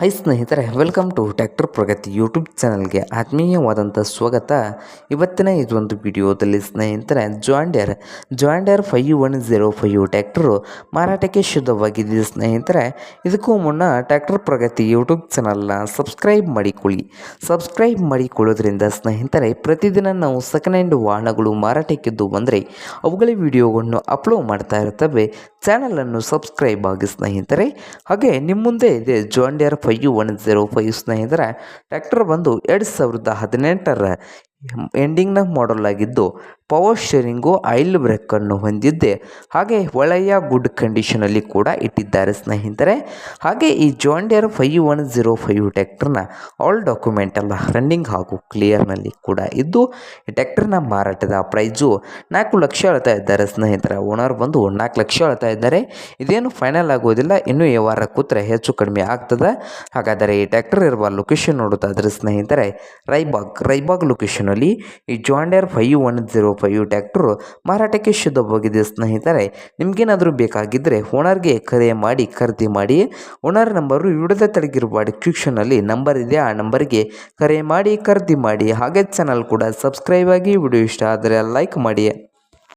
High ಸ್ನೇಹಿತರೆ, welcome to tractor Pragati YouTube ಚಾನಲ್ಗೆ ಆತ್ಮೀಯವಾದಂಥ ಸ್ವಾಗತ. ಇವತ್ತಿನ ಇದೊಂದು ವಿಡಿಯೋದಲ್ಲಿ ಸ್ನೇಹಿತರೆ John Deere John Deere five one zero five tractor ಮಾರಾಟಕ್ಕೆ ಶುದ್ಧವಾಗಿದೆ ಸ್ನೇಹಿತರೆ. ಇದಕ್ಕೂ ಮುನ್ನ ಟ್ಯಾಕ್ಟರ್ ಪ್ರಗತಿ ಯೂಟ್ಯೂಬ್ ಚಾನಲ್ನ ಸಬ್ಸ್ಕ್ರೈಬ್ ಮಾಡಿಕೊಳ್ಳಿ. ಸಬ್ಸ್ಕ್ರೈಬ್ ಮಾಡಿಕೊಳ್ಳೋದ್ರಿಂದ ಸ್ನೇಹಿತರೆ, ಪ್ರತಿದಿನ ನಾವು ಸೆಕೆಂಡ್ ಹ್ಯಾಂಡ್ ವಾಹನಗಳು ಮಾರಾಟಕ್ಕಿದ್ದು ಬಂದರೆ ಅವುಗಳ ವಿಡಿಯೋಗಳನ್ನು ಅಪ್ಲೋಡ್ ಮಾಡ್ತಾ ಇರ್ತವೆ. ಚಾನಲನ್ನು ಸಬ್ಸ್ಕ್ರೈಬ್ ಆಗಿ ಸ್ನೇಹಿತರೆ. ಹಾಗೆ ನಿಮ್ಮ ಮುಂದೆ ಇದೆ John Deere five one zero five ಸ್ನೇಹಿತರೆ ಟ್ರ್ಯಾಕ್ಟರ್ ಬಂದು ಎರಡು ಸಾವಿರದ ಹದಿನೆಂಟರ ಎಂಡಿಂಗ್ನ ಮಾಡಲ್ ಆಗಿದ್ದು ಪವರ್ ಶೇರಿಂಗು ಆಯಿಲ್ ಬ್ರೇಕನ್ನು ಹೊಂದಿದ್ದೆ. ಹಾಗೆ ಒಳ್ಳೆಯ ಗುಡ್ ಕಂಡೀಷನಲ್ಲಿ ಕೂಡ ಇಟ್ಟಿದ್ದಾರೆ ಸ್ನೇಹಿತರೆ. ಹಾಗೆ ಈ John Deere five one zero five ಟ್ಯಾಕ್ಟರ್ನ all document ಎಲ್ಲ ರನ್ನಿಂಗ್ ಹಾಗೂ ಕ್ಲಿಯರ್ನಲ್ಲಿ ಕೂಡ ಇದ್ದು, ಈ ಟ್ಯಾಕ್ಟರ್ನ ಮಾರಾಟದ ಪ್ರೈಸು ನಾಲ್ಕು ಲಕ್ಷ ಹೇಳ್ತಾ ಇದ್ದಾರೆ ಸ್ನೇಹಿತರೆ. ಓನರ್ ಬಂದು ನಾಲ್ಕು ಲಕ್ಷ ಹೇಳ್ತಾ ಇದ್ದಾರೆ. ಇದೇನು ಫೈನಲ್ ಆಗೋದಿಲ್ಲ. ಇನ್ನೂ ಈ ವಾರ ಕೂತ್ರೆ ಹೆಚ್ಚು ಕಡಿಮೆ ಆಗ್ತದೆ. ಹಾಗಾದರೆ ಈ ಟ್ಯಾಕ್ಟರ್ ಇರುವ ಲೊಕೇಶನ್ ನೋಡೋದಾದ್ರೆ ಸ್ನೇಹಿತರೆ, ರೈಬಾಗ್ ರೈಬಾಗ್ ಲೊಕೇಶನಲ್ಲಿ ಈ John Deere five one zero five tractor ಮಾರಾಟಕ್ಕೆ ಶುದ್ಧವಾಗಿದೆ ಸ್ನೇಹಿತರೆ, ನಿಮಗೇನಾದರೂ ಬೇಕಾಗಿದ್ದರೆ ಓನರ್ಗೆ ಕರೆ ಮಾಡಿ, ಖರೀದಿ ಮಾಡಿ. ಓನರ್ ನಂಬರು ವಿಡಿಯೋದ ತೆಳಗಿರುವ ಡಿಸ್ಕ್ರಿಪ್ಷನಲ್ಲಿ ನಂಬರ್ ಇದೆ. ಆ ನಂಬರ್ಗೆ ಕರೆ ಮಾಡಿ, ಖರೀದಿ ಮಾಡಿ. ಹಾಗೆ ಚಾನಲ್ ಕೂಡ ಸಬ್ಸ್ಕ್ರೈಬ್ ಆಗಿ ವಿಡಿಯೋ ಇಷ್ಟ ಆದರೆ ಲೈಕ್ ಮಾಡಿ.